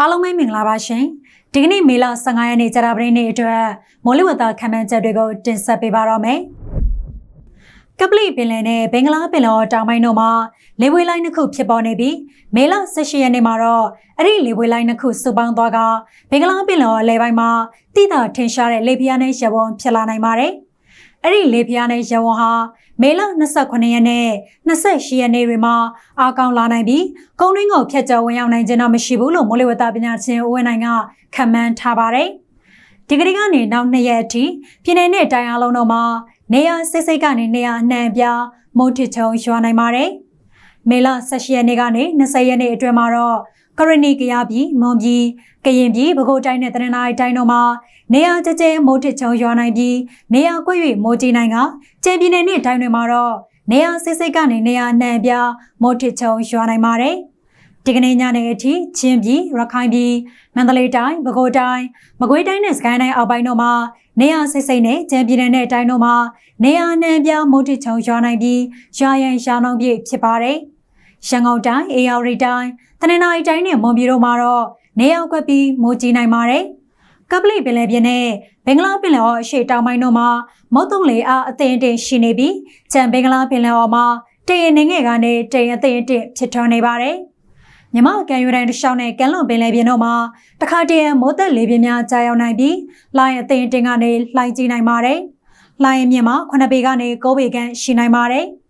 အားလုံးပဲမင်္ဂလာပါရှင်ဒီကနေ့မေလ15ရက်နေ့ကြာသပတေးနေ့အတွက်မိုးလေဝသခန့်မှန်းချက်တွေကိုတင်ဆက်ပေးပါတော့မယ်ကပလီပင်လယ်နဲ့ဘင်္ဂလားပင်လယ်တောင်ပိုင်းတို့မှာလေဝေးလိုင်းတစ်ခုဖြစ်ပေါ်နေပြီးမေလ18ရက်နေ့မှာတော့အဲ့ဒီလေဝေးလိုင်းတစ်ခုစုပေါင်းသွားကဘင်္ဂလားပင်လယ်အလဲပိုင်းမှာတိတာထင်ရှားတဲ့လေပြင်းနဲ့ရဝန်းဖြစ်လာနိုင်ပါတယ် အဲ့ဒီလေပြင်းနဲ့ရဝန်းဟာမေလ29ရက်နဲ့28ရက်နေ့တွေမှာအားကောင်းလာနိုင်ပြီးကုန်းတွင်းကိုဖျက်ကျော်ဝင်ရောက်နိုင်ခြင်းတော့မရှိဘူးလို့မိုးလေဝသပညာရှင်ဦးဝင်းနိုင်ကခန့်မှန်းထားပါတယ်။ဒီကနေ့ကနေနောက်2ရက်အထိပြည်내နဲ့တိုင်းအားလုံးတို့မှာနေရာစိတ်စိတ်ကနေနေရာအနှံ့ပြားမုတ်ထချုံရွာနိုင်ပါတယ်။ မေလ18ရက်နေ့ကနေ20ရက်နေ့အတွင်းမှာတော့ကရဏီကရပြည်မွန်ပြည်ကရင်ပြည်ပဲခူးတိုင်းနဲ့တနင်္သာရီတိုင်းတို့မှာနေရာကျကျမိုးထချုံရွာနိုင်ပြီးနေရာကွက်၍မိုးကြီးနိုင်ကကျန်ပြည်နယ်နဲ့တိုင်းတွေမှာတော့နေရာစိတ်စိတ်ကနေနေရာနှံပြမိုးထချုံရွာနိုင်ပါတယ်။ဒီကနေ့ညနေအထိချင်းပြည်ရခိုင်ပြည်မန္တလေးတိုင်းပဲခူးတိုင်းမကွေးတိုင်းနဲ့စကိုင်းတိုင်းအောက်ပိုင်းတို့မှာနေရာစိတ်စိတ်နဲ့ကျန်ပြည်နယ်နဲ့တိုင်းတို့မှာနေရာနှံပြမိုးထချုံရွာနိုင်ပြီးရွာရန်ရှားနှောင်းပြည့်ဖြစ်ပါတယ်။ ရန်ကုန်တိုင်းအေရဝတီတိုင်းတနင်္သာရီတိုင်းနဲ့မွန်ပြည်တို့မှာတော့နေရာကွက်ပြီးမိုးကြီးနိုင်ပါတယ်။ကပလီပင်လယ်ပြင်နဲ့ဘင်္ဂလားပင်လယ်အော်အရှေ့တောင်ပိုင်းတို့မှာမုတ်တုံလေအားအသင်အတင်ရှိနေပြီးကြံဘင်္ဂလားပင်လယ်အော်မှာတရင်နေငယ်ကနေတရင်အသင်အတင်ဖြစ်ထွန်းနေပါတယ်။မြမကန်ယူရန်တရှောင်းနဲ့ကန်လွန်ပင်လယ်ပြင်တို့မှာတခါတည်းမိုးသက်လေပြင်းများကြာရောက်နိုင်ပြီးလိုင်းအသင်အတင်ကနေလှိုင်းကြီးနိုင်ပါတယ်။လိုင်းမြင့်မှာ9ပေကနေ9ပေခန့်ရှိနိုင်ပါတယ်။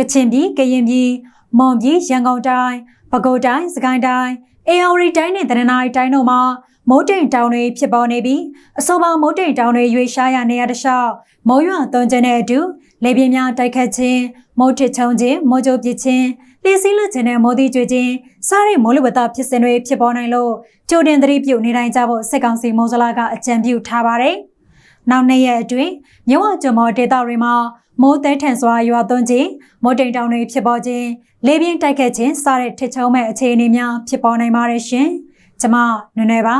ကချင်ပြည်ကရင်ပြည်မွန်ပြည်ရန်ကုန်တိုင်းပဲခူးတိုင်းစကိုင်းတိုင်းအေရဝတီတိုင်းနဲ့တနင်္သာရီတိုင်းတို့မှာမိုးတိမ်တောင်တွေဖြစ်ပေါ်နေပြီးအဆိုပါမိုးတိမ်တောင်တွေရွေရှားရနေရတဲ့ရှောက်မိုးရွာသွန်းခြင်းနဲ့အတူလေပြင်းများတိုက်ခတ်ခြင်းမိုးထစ်ချုံခြင်းမိုးကြိုးပစ်ခြင်းလေစည်းလက်ခြင်းနဲ့မိုးသီးကျွေခြင်းစားတဲ့မိုးလေဝသဖြစ်စဉ်တွေဖြစ်ပေါ်နိုင်လို့ကြိုတင်သတိပြုနေတိုင်းကြဖို့စက်ကောင်စီမိုးစလာကအကြံပြုထားပါတယ်။ နောက်နှစ်ရက်အတွင်းမြဝကျွမော်ဒေတာတွေမှာမိုးသဲထန်စွာရွာသွန်းခြင်းမိုးတိမ်တောင်တွေဖြစ်ပေါ်ခြင်းလေပြင်းတိုက်ခတ်ခြင်းစတဲ့ထစ်ချုံမဲ့အခြေအနေများဖြစ်ပေါ်နိုင်ပါတယ်ရှင်။ကျမနွယ်နွယ်ပါ